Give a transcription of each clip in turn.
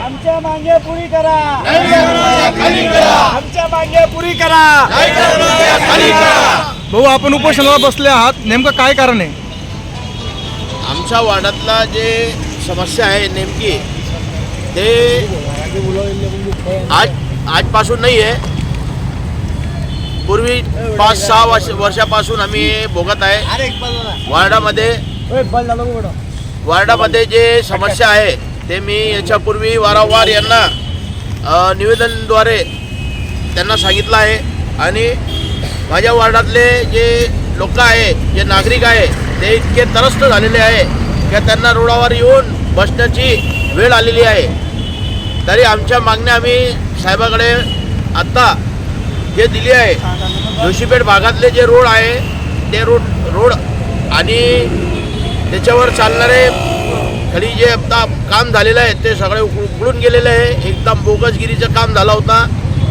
आमच्या मागे पुरी करा आमच्या मागे पुरी करा भाऊ आपण उपोषणाला बसले आहात. नेमकं काय कारण आहे? आमच्या वाड्यातला जे समस्या आहे नेमकी ते आज आजपासून नाही आहे. पूर्वी पाच सहा वर्ष वर्षापासून आम्ही हे भोगत आहे. वार्डामध्ये वार्डामध्ये जे समस्या आहे ते मी याच्यापूर्वी वारंवार यांना निवेदनद्वारे त्यांना सांगितलं आहे. आणि माझ्या वार्डातले जे लोक आहे जे नागरिक आहे ते इतके त्रस्त झालेले आहे की त्यांना रोडावर येऊन बसण्याची वेळ आलेली आहे. तरी आमच्या मागण्या आम्ही साहेबाकडे आत्ता जे दिली आहे. जोशीपेठ भागातले जे रोड आहे ते रोड रोड आणि त्याच्यावर चालणारे खाली जे आता काम झालेलं आहे ते सगळे उक- उकळून गेलेलं आहे. एकदम बोगसगिरीचं काम झाला होता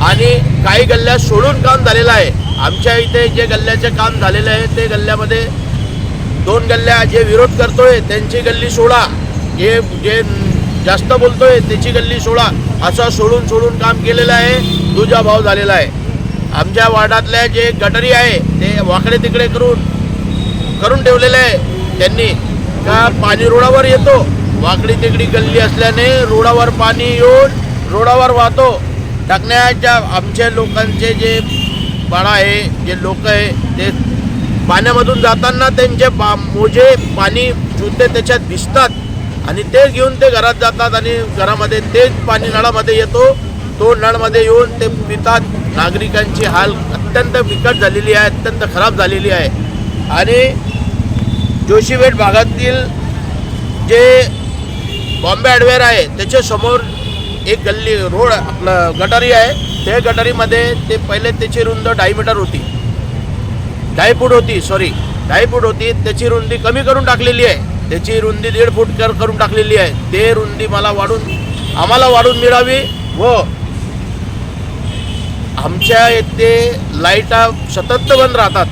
आणि काही गल्ल्या सोडून काम झालेलं आहे. आमच्या इथे जे गल्ल्याचं काम झालेलं आहे ते गल्ल्यामध्ये दोन गल्ल्या जे विरोध करतोय त्यांची गल्ली सोडा. जे जे जास्त बोलतोय त्याची गल्ली सोडा. असं सोडून सोडून काम केलेलं आहे. दुजा भाव झालेला आहे. आमच्या वार्डातल्या जे गटरी आहे ते वाकडे तिकडे करून करून ठेवलेलं आहे त्यांनी. का पाणी रोडावर येतो? वाकडी तिकडी गल्ली असल्याने रोडावर पाणी येऊन रोडावर वाहतो. टाकण्याच्या आमच्या लोकांचे जे बाळा आहे जे लोक आहे ते पाण्यामधून जाताना त्यांचे बा मोजे पाणी जुते त्याच्यात दिसतात आणि ते घेऊन ते घरात जातात आणि घरामध्ये तेच पाणी नळामध्ये येतो. तो नळमध्ये येऊन ते पितात. नागरिकांची हाल अत्यंत बिकट झालेली आहे अत्यंत खराब झालेली आहे. आणि जोशीबेट भागातील जे बॉम्बे ॲडवेअर आहे त्याच्यासमोर एक गल्ली रोड आपलं गटारी आहे. त्या गटारीमध्ये ते पहिले त्याची रुंद ढाई मीटर होती. ढाई फूट होती सॉरी ढाई फूट होती. त्याची रुंदी कमी करून टाकलेली आहे. त्याची रुंदी दीड फूट कर करून टाकलेली आहे. ते रुंदी मला वाढून आम्हाला वाढून मिळावी व आमच्या इथे लाईटा सतत बंद राहतात.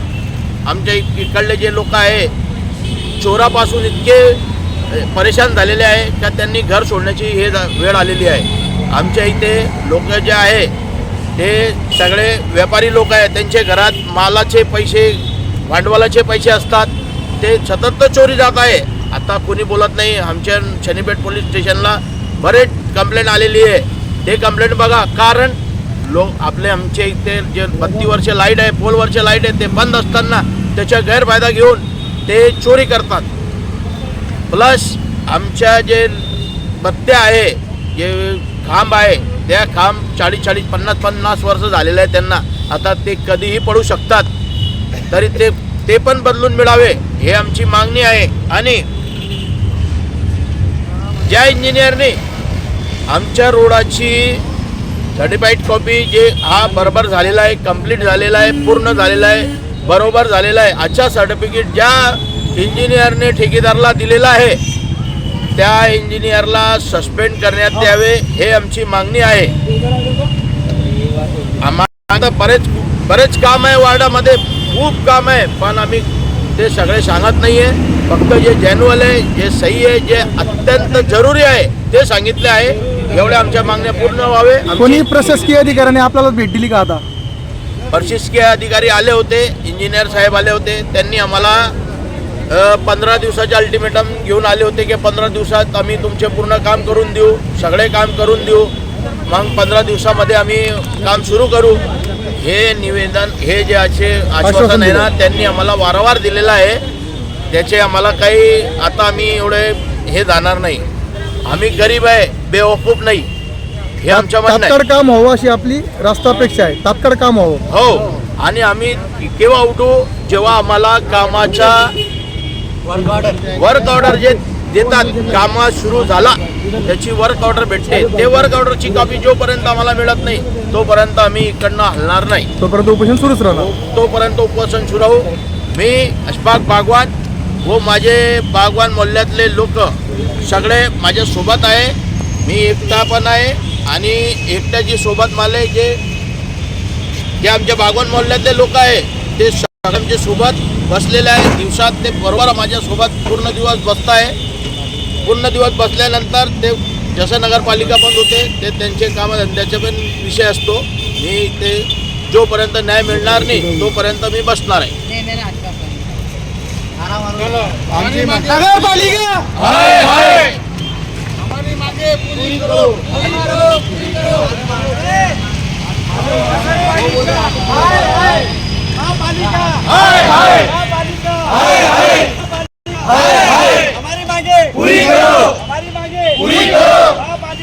आमच्या इकडले जे लोक आहे चोरापासून इतके परेशान झालेले आहे का त्यांनी घर सोडण्याची हे वेळ आलेली आहे. आमच्या इथे लोक जे आहे ते सगळे व्यापारी लोक आहेत. त्यांचे घरात मालाचे पैसे भांडवलाचे पैसे असतात. ते सतत चोरी जात आहे. आता कोणी बोलत नाही. आमच्या शनीपेठ पोलीस स्टेशनला बरेच कंप्लेंट आलेली आहे. ते कंप्लेंट बघा. कारण लोक आपले आमचे इथे जे बत्तीवरचे लाइट आहे पोलवरचे लाइट आहे ते बंद असताना त्याचा गैरफायदा घेऊन ते चोरी करतात. प्लस आमच्या जे बत्त्या आहे जे खांब आहे त्या खांब चाळीस चाळीस पन्नास पन्नास वर्ष झालेले आहे त्यांना. आता ते कधीही पडू शकतात. तरी ते ते पण बदलून मिळावे. हे आमची मागणी आहे. आणि ज्या इंजिनियरने आमच्या रोडाची सर्टिफाईड कॉपी जे हा बरोबर झालेला आहे कंप्लीट झालेला आहे पूर्ण झालेला आहे बरोबर झालेला आहे अच्छा सर्टिफिकेट ज्या इंजिनियरने ठेकेदारला दिलेला आहे त्या इंजिनियरला सस्पेंड करण्यात यावे हे आमची मागणी आहे. आम्हाला आता बरेच बरेच काम आहे वार्डामध्ये खूप काम आहे पण आम्ही ते सगळे सांगत नाही आहे फक्त जे जॅन्युअल आहे जे सही आहे जे अत्यंत जरुरी आहे ते सांगितले आहे. एवढ्या आमच्या मागण्या पूर्ण व्हावे. कोणी प्रशासकीय अधिकाऱ्याने आपल्याला भेट दिली का आता? प्रशासकीय अधिकारी आले होते इंजिनियर साहेब आले होते. त्यांनी आम्हाला पंधरा दिवसाचे अल्टिमेटम घेऊन आले होते की पंधरा दिवसात आम्ही तुमचे पूर्ण काम करून देऊ सगळे काम करून देऊ. मग पंधरा दिवसामध्ये आम्ही काम सुरू करू. हे निवेदन हे जे असे आश्वासन आहे ना त्यांनी आम्हाला वारंवार दिलेलं आहे. त्याचे आम्हाला काही आता आम्ही एवढे हे जाणार नाही. आम्ही गरीब आहे बेवकूफ नाही. हे आमच्या तात्काळ काम व्हावं अशी आपली रास्त अपेक्षा आहे. तात्काळ काम व्हावं हो. आणि आम्ही केव्हा उठू जेव्हा आम्हाला कामाचा वर्क ऑर्डर जे देतात. कामा सुरू झाला. त्याची वर्क ऑर्डर भेटते. ते वर्क ऑर्डरची कॉपी जोपर्यंत आम्हाला मिळत नाही तोपर्यंत आम्ही इकडनं हलणार नाही. तोपर्यंत उपोषण सुरूच राहणार. तोपर्यंत उपोषण सुरू राहू मी अशफाक बागवान व माझे बागवान मोहल्ल्यातले लोक सगळे माझ्या सोबत आहे. मी एकटा पण आहे आणि एकट्याची सोबत मला जे जे आमच्या बागवान मोहल्ल्यातले लोक आहे ते आमच्यासोबत बसलेले आहे. दिवसात ते बरोबर माझ्यासोबत पूर्ण दिवस बसत आहे पूर्ण दिवस बसल्यानंतर ते जसं नगरपालिका बंद होते ते त्यांचे कामधंद्याचे पण विषय असतो. मी ते जोपर्यंत न्याय मिळणार नाही तोपर्यंत मी बसणार आहे. नगरपालिका! हमारी मांगे पूरी करो. महापालिका महापालिका हमारी मांगे पूरी करो हमारी मांगे पूरी करो महापालिका महापालिका